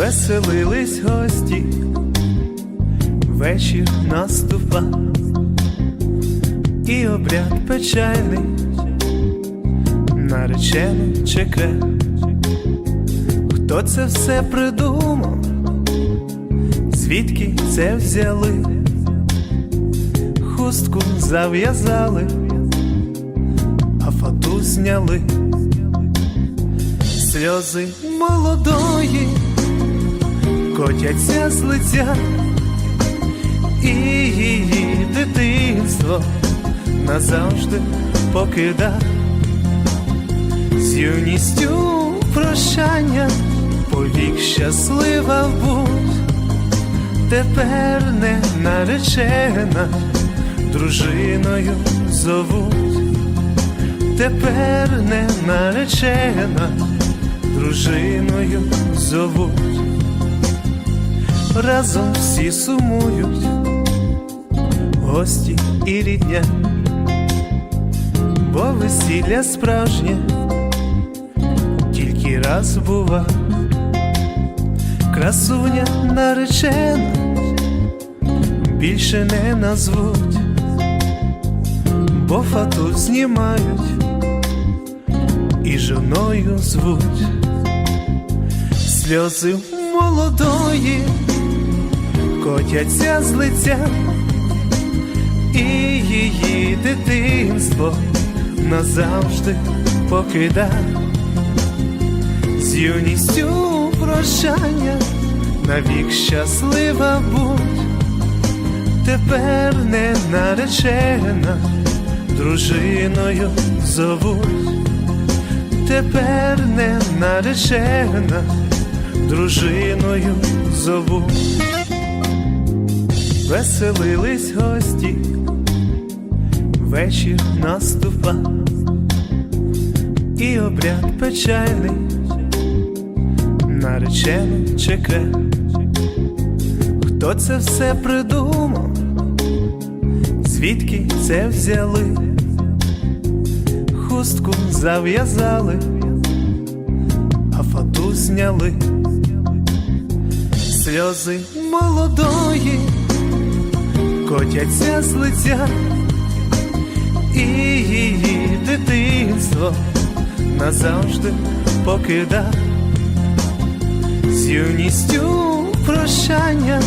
веселились гості, вечір наступа, і обряд печальний, наречену чекає. Хто це все придумав? Звідки це взяли? Хустку зав'язали, а фату зняли, сльози молодої котяться з лиця, і її дитинство назавжди покида. З юністю прощання, повік щаслива будь, тепер не наречена, дружиною зовуть, тепер не наречена, дружиною зовуть, разом всі сумують, гості і рідня, бо весілля справжнє тільки раз бува, красуня наречена, більше не назвуть, бо фату знімають і жоною звуть, сльози молодої котяться з лиця, і її дитинство назавжди покида. З юністю прощання, навік щаслива будь, тепер не наречена, дружиною зовуть, тепер не наречена, дружиною зовуть, веселились гості, вечір наступа і обряд печальний наречену чеке. Хто це все придумав? Звідки це взяли? Хустку зав'язали, а фату зняли, сльози молодої котяться з лиця, і її дитинство назавжди покида. З юністю прощання,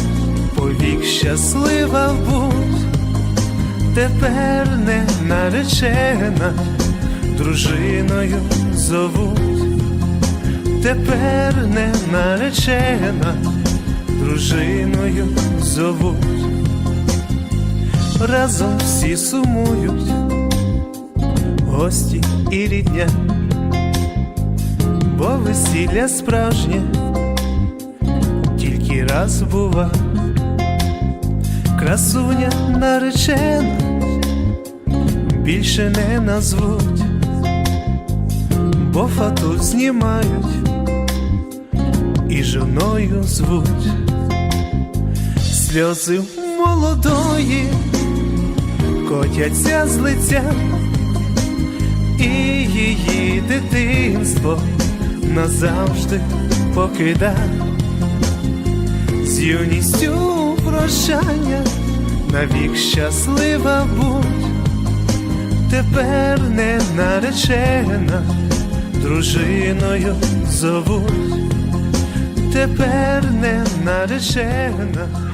повік щаслива будь, тепер не наречена, дружиною зовуть, тепер не наречена, дружиною зовуть, разом всі сумують, гості і рідня, бо весілля справжнє тільки раз бува, красуня наречена, більше не назвуть, бо фату знімають і жоною звуть, сльози молодої котяться з лиця, і її дитинство назавжди покида. З юністю прощання, навік щаслива будь, тепер не наречена, дружиною зовуть, тепер не наречена.